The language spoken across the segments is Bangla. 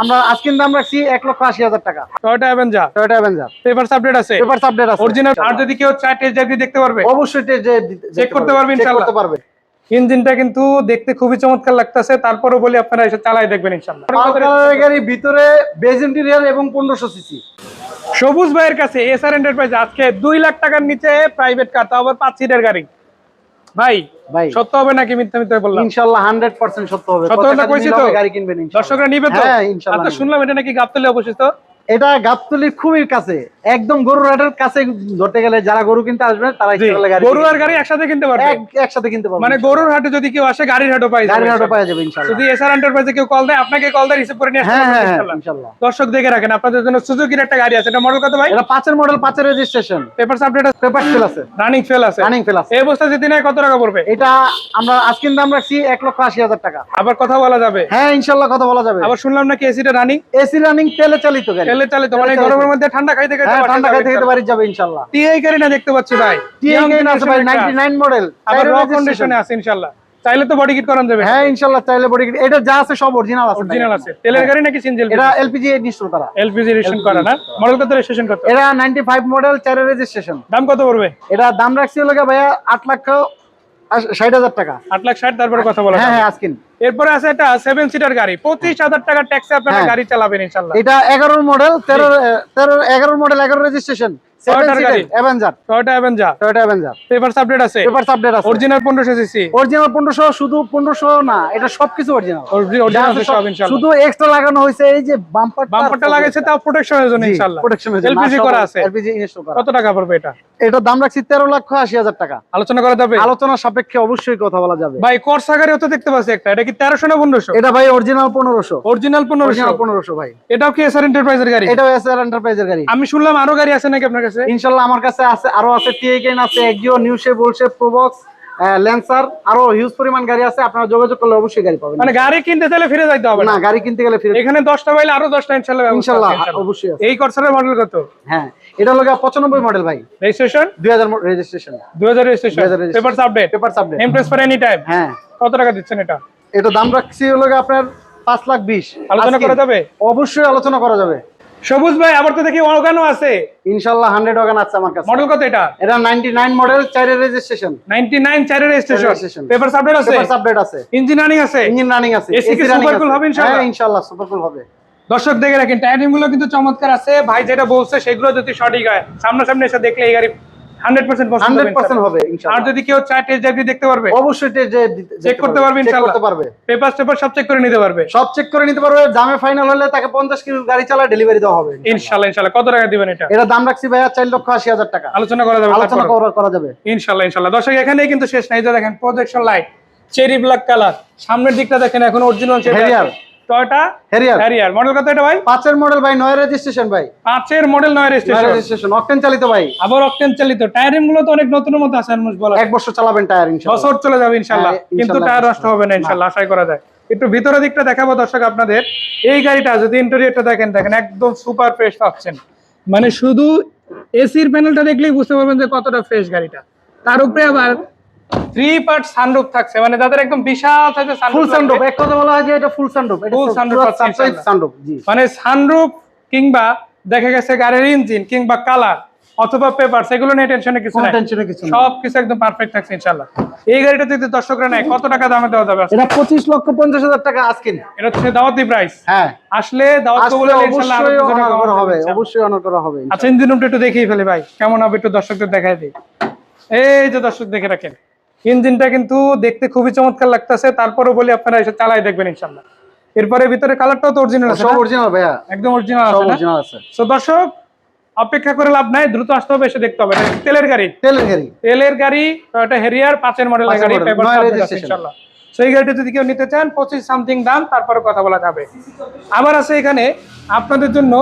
আমরা আজকের দাম রাখছি এক লক্ষ আশি হাজার টাকা। Toyota Avenger Toyota Avenger paper update আছে? পেপার আপডেট আছে। অরিজিনাল আর যদি কেউ চায় টেস্ট ড্রাইভ দেখতে পারবে? অবশ্যই টেস্ট Check করতে পারবে ইনশাআল্লাহ। করতে পারবে। ইঞ্জিনটা কিন্তু দেখতে খুবই চমৎকার লাগতেছে। তারপরও বলি আপনারা এসে চালাই দেখবেন গাড়ি ভিতরে বেজ ইন্টেরিয়ার এবং পনেরোশো সিসি সবুজ ভাইয়ের কাছে এসআর এন্টারপ্রাইজ আজকে দুই লাখ টাকার নিচে প্রাইভেট কার তাও আবার পাঁচ সিটের গাড়ি। ভাই ভাই। সত্য হবে নাকি মিথ্যা মিথ্যা বললাম? ইনশাল্লাহ হান্ড্রেড পার্সেন্ট সত্য হবে। সত্য না কইছি তো? গাড়ি কিনবেন। দর্শকরা নিবে তো? হ্যাঁ ইনশাআল্লাহ আচ্ছা শুনলাম এটা নাকি গাবতলে অবস্থিত? এটা গাবতলির খুবই কাছে একদম গরুর হাটের কাছে ধরতে গেলে যারা গরু কিনতে আসবে তারা গরু আর গাড়ি একসাথে কিনতে পারবে। একসাথে কিনতে পারবে। মানে গরুর হাটে যদি কেউ আসে গাড়ির হাটও পাই গাড়ির হাটও পাওয়া যাবে ইনশাল্লাহ। যদি এসআর এন্টারপ্রাইজে কেউ কল দেয় আপনাকে কল দেয় রিসিভ করে নিয়ে আসতে হ্যাঁ হ্যাঁ হ্যাঁ। ইনশাল্লাহ। দর্শক দেখে রাখেন আপনাদের জন্য সুজুকির একটা গাড়ি আছে। এটা মডেল কত ভাই? এটা পাঁচের মডেল পাঁচের রেজিস্ট্রেশন পেপার আপডেট আছে? পেপার ফেল আছে। রানিং ফেল আছে। রানিং ফেল আছে। এই অবস্থা যদি নেয় কত টাকা পড়বে? এটা আমরা আজকের দাম রাখছি এক লক্ষ আশি হাজার টাকা। আবার কথা বলা যাবে? হ্যাঁ ইনশাল্লাহ কথা বলা যাবে। আবার শুনলাম নাকি এসিটা রানিং এসি রানিং তেলে চালিত গাড়ি। তেলে চালিত মানে গরমের মধ্যে ঠান্ডা খাইতে খাইতে হ্যাঁ ঠান্ডা যাবে খাইতে বাড়ি যাবে ইনশাল্লাহ। টিআই গাড়ি না দেখতে পাচ্ছি ভাই। গাড়ি আছে ভাই 99 মডেল আবার র কন্ডিশনে আছে ইনশাআল্লাহ চাইলে তো বডি কিট করান যাবে। হ্যাঁ ইনশাল্লাহ চাইলে বডি এটা যা আছে সব অরিজিনাল আছে অরিজিনাল আছে। তেলের গাড়ি নাকি সিনজেল এটা এলপিজি ইনস্টল করা। এলপিজি রেজিস্ট্রেশন করা না? মডেল কত রেজিস্ট্রেশন কত এটা 95 মডেল রেজিস্ট্রেশন দাম কত পড়বে? এটা দাম রাখছি হলো ভাইয়া 8 লক্ষ 60 হাজার টাকা। আট লাখ ষাট তারপরে কথা বলা হ্যাঁ। হ্যাঁ আজকিন এরপরে আছে এটা সেভেন সিটার গাড়ি। পঁচিশ হাজার টাকার ট্যাক্সে আপনারা হ্যাঁ। গাড়ি চালাবেন ইনশাল্লাহ এটা 11 মডেল 13 13 11 মডেল 11 রেজিস্ট্রেশন Toyota গাড়ি। Avenger Toyota Avenger Toyota Avenger paper update আছে। পেপার আপডেট আছে। অরিজিনাল পনেরোশো সিসি অরিজিনাল 1500 শুধু 1500 না এটা সবকিছু অরিজিনাল অরিজিনাল সব ইনশাল্লাহ। শুধু এক্সট্রা লাগানো হয়েছে এই যে বাম্পার বাম্পারটা লাগাইছে তাও প্রোটেকশনের জন্য ইনশাল্লাহ। প্রোটেকশন এলপিজি করা আছে। এলপিজি ইনস্টল করা। কত টাকা পড়বে এটা? এটা দাম রাখছি 13 লক্ষ 80 হাজার টাকা। আলোচনা করা যাবে? আলোচনা সাপেক্ষে অবশ্যই কথা বলা যাবে। ভাই করসা গাড়িও তো দেখতে পাচ্ছি একটা। এটা কি তেরোশো না পনেরোশো? এটা ভাই অরিজিনাল 1500 অরিজিনাল পনেরোশো? 1500 ভাই। এটাও কি এসআর এন্টারপ্রাইজের গাড়ি? এটাও এসআর এন্টারপ্রাইজের গাড়ি। আমি শুনলাম আরও গাড়ি আছে নাকি আপনার কাছে ইনশাআল্লাহ আমার কাছে আছে আরও আছে টিএকেন আছে Axio new shape old shape Probox Lancer আরও হিউজ পরিমাণ গাড়ি আছে আপনারা যোগাযোগ করলে অবশ্যই গাড়ি পাবেন। মানে গাড়ি কিনতে চাইলে ফিরে যাইতে হবে না গাড়ি কিনতে গেলে ফিরে এখানে দশটা পাইলে আরও দশটা ইনশাল্লাহ ব্যবস্থা ইনশাআল্লাহ অবশ্যই আছে। এই করসারের মডেল কত? হ্যাঁ এটা হলো গিয়ে 95 মডেল ভাই। রেজিস্ট্রেশন 2000 রেজিস্ট্রেশন দুই হাজার registration 2000 registration। Paper update paper সাবডেট এমপ্রেস ফর এনি টাইম হ্যাঁ। কত টাকা দিচ্ছেন এটা? এটা দাম রাখছি হলো আপনার 5 লাখ 20 আলোচনা করা যাবে? অবশ্যই আলোচনা করা যাবে। সবুজ ভাই আবার তো দেখি অর্গানও আছে। ইনশাআল্লাহ 100 অর্গান আছে আমার কাছে। মডেল কত এটা? এটা 99 মডেল চারের রেজিস্ট্রেশন 99 চারের রেজিস্ট্রেশন পেপার আপডেট আছে? পেপার আপডেট আছে। ইঞ্জিন রানিং আছে? ইঞ্জিন রানিং আছে। এসি কি সুপার কুল হবে ইনশাআল্লাহ? হ্যাঁ ইনশাআল্লাহ সুপার কুল হবে। দর্শক দেখে রাখেন টায়ারিংগুলো কিন্তু চমৎকার আছে। ভাই যেটা বলছে সেগুলো যদি সঠিক হয় সামনাসামনি এসে দেখলে এই গাড়ি হান্ড্রেড পার্সেন্ট পছন্দ হবে 100% হবে আর যদি কেউ চায় টেস্ট ড্রাইভ দেখতে পারবে? অবশ্যই টে- যে চেক করতে পারবে ইনশাআল্লাহ করতে পারবে। পেপার টেপার সব চেক করে নিতে পারবে। সব চেক করে নিতে পারবে দামে ফাইনাল হলে তাকে 50 কিলো গাড়ি চালা ডেলিভারি দেওয়া হবে কত টাকা দিবেন এটা? এটা দাম রাখছি ভাইয়া 4 লক্ষ 80 হাজার টাকা। আলোচনা করা যাবে আলোচনা তারপর। করা- করা যাবে। ইনশাল্লাহ ইনশাল্লাহ। দর্শক এখানেই কিন্তু শেষ নাই। এই যে দেখেন projection light cherry black colour সামনের দিকটা দেখেন এখন original. Toyota Harrier. Harrier. Model কত এটা ভাই? পাঁচের মডেল ভাই নয় রেজিস্ট্রেশন ভাই। পাঁচের মডেল নয় রেজিস্ট্রেশন রেজিস্ট্রেশন অকটেন চালিত ভাই। আবার অকটেন চালিত। টায়ারিংগুলো তো অনেক নতুন মতো আছে অলমোস্ট বলা এক বছর চালাবেন টায়ার ইনশাআল্লাহ বছর চলে যাবে ইনশাল্লাহ। হ্যাঁ, কিন্তু টায়ার নষ্ট হবে না ইনশাল্লাহ। আশাই করা যায়। একটু ভিতরের দিকটা দেখাবো দর্শক আপনাদের। এই গাড়িটা যদি ইন্টেরিয়রটা দেখেন দেখেন একদম সুপার ফ্রেশ পাচ্ছেন। মানে শুধু এসির প্যানেলটা দেখলেই বুঝতে পারবেন যে কতটা ফ্রেশ গাড়িটা। তার উপরে আবার থ্রি পার্ট সানরুফ থাকছে মানে যাদের একদম বিশাল সাইজের ফুল সানরুফ সানরুফ এক কথা বলা হয় যে এটা ফুল সানরুফ এটা surprise ইনশাআল্লাহ। sunroof জি। মানে সানরুফ কিংবা দেখা গেছে গাড়ির ইঞ্জিন কিংবা কালার অথবা পেপার সেগুলো নিয়ে টেনশনে কিছু নাই। টেনশনের কিছু নেই। সব কিছু একদম পারফেক্ট থাকছে ইনশাল্লাহ এই গাড়িটা যদি দর্শকরা নেয় কত টাকা দামে দেওয়া যাবে? এটা 25 লক্ষ 50 হাজার টাকা আজকে। এটা হচ্ছে দাওয়াতি প্রাইস হ্যাঁ। আসলে ইনশাআল্লাহ অবশ্যই অনার করা হবে অবশ্যই অনার করা হবে আচ্ছা ইঞ্জিন রুমটা একটু দেখিয়ে ফেলি ভাই কেমন হবে একটু দর্শকদের দেখাই দিই। এই যে দর্শক দেখে রাখেন। ইঞ্জিনটা কিন্তু দেখতে খুবই চমৎকার লাগতেছে। তারপরও বলি আপনারা এসে চালাই দেখবেন ইনশাআল্লাহ এরপরে ভিতরে কালারটাও তো অরিজিনাল আছে সব অরিজিনাল ভাইয়া। একদম অরিজিনাল আছে না? অরিজিনাল আছে। তো দর্শক অপেক্ষা করে লাভ নাই দ্রুত আসতে হবে এসে দেখতে হবে। তেলের গাড়ি। তেলের গাড়ি। তেলের গাড়ি টয়োটা হেরিয়ার পাঁচের মডেলের গাড়ি পেপার আছে ইনশাআল্লাহ সেই গাড়িটা যদি কেউ নিতে চান পঁচিশ সামথিং দাম তারপরে কথা বলা যাবে। আবার আছে এখানে আপনাদের জন্য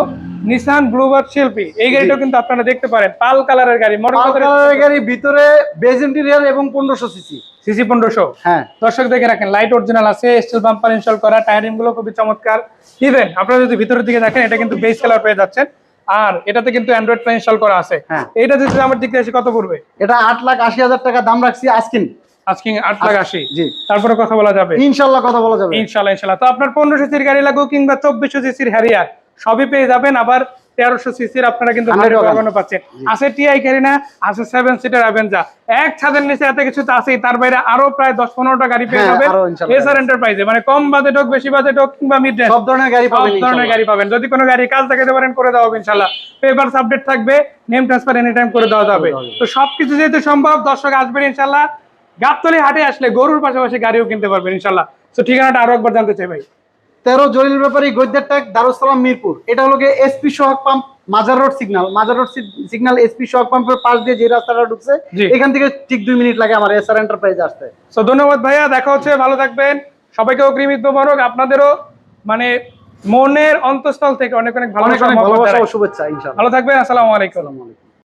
নিসান ব্লুবার্ড শিল্পী এই গাড়িটাও কিন্তু আপনারা দেখতে পারেন। পাল কালারের গাড়ি মডেল কালারের গাড়ি। ভিতরে বেজ ইন্টেরিয়র এবং 1500 সিসি সিসি পনেরোশো। হ্যাঁ। দর্শক দেখে রাখেন লাইট অরিজিনাল আছে স্টিল বাম্পার ইনস্টল করা টায়ারিংগুলো খুবই চমৎকার। ইভেন আপনারা যদি ভিতরের দিকে দেখেন এটা কিন্তু বেস কালার পেয়ে যাচ্ছেন। আর এটাতে কিন্তু অ্যান্ড্রয়েড প্লে ইনস্টল করা আছে। হ্যাঁ। এটা যদি আমার দিকে এসে কত পড়বে? এটা 8 লাখ 80 হাজার টাকা দাম রাখছি আজকিন। আজকে আট লাখ আশি। জি। তারপরে কথা বলা যাবে। ইনশাল্লাহ কথা বলা যাবে। ইনশাল্লাহ ইনশাল্লাহ। তো আপনার পনেরোশো সিসির গাড়ি লাগুক কিংবা চব্বিশশো সিসির হ্যারিয়ার সবই পেয়ে যাবেন। আবার তেরোশো সিসির আপনারা কিন্তু 100 ভারী ওয়াগন। ওয়াগনও পাচ্ছেন। আছে টিআই ক্যারিনা আছে সেভেন সিটার অ্যাভেঞ্জা এক ছাদের নিচে এত কিছু তো আছেই। তার বাইরে আরও প্রায় দশ পনেরোটা গাড়ি পেয়ে হ্যাঁ, যাবেন। আরও এসআর এন্টারপ্রাইজে মানে কম বাজেট হোক বেশি বাজেট হোক কিংবা মিড রেঞ্জ সব ধরনের গাড়ি সব ধরনের গাড়ি পাবেন। যদি কোনো গাড়ি কাজ দেখাতে পারেন করে দেওয়া হবে ইনশাল্লাহ। পেপারস আপডেট থাকবে নেম ট্রান্সফার এনি টাইম করে দেওয়া যাবে। তো সবকিছু যেহেতু সম্ভব দর্শক আসবেন ইনশাল্লাহ। গাবতলি হাটে আসলে গরুর পাশাপাশি গাড়িও কিনতে পারবেন ইনশাল্লাহ। তো ঠিকানাটা আরও একবার জানতে চাই ভাই। তেরো জলিল ব্যাপারী গৈদ্যার ট্যাগ দারুসালাম মিরপুর। এটা হলো SP Sohag pump Mazar road signal Mazar road signal SP Sohag পাম্পের পাশ দিয়ে যে রাস্তাটা ঢুকছে এখান থেকে ঠিক দুই মিনিট লাগে আমার এসআর এন্টারপ্রাইজ আসতে। তো ধন্যবাদ ভাইয়া দেখা হচ্ছে ভালো থাকবেন। সবাইকে অগ্রিম ঈদ মোবারক আপনাদেরও মানে মনের অন্তঃস্থল থেকে অনেক অনেক ভালো শুভেচ্ছা ভালো থাকবেন আসসালামু আলাইকুম।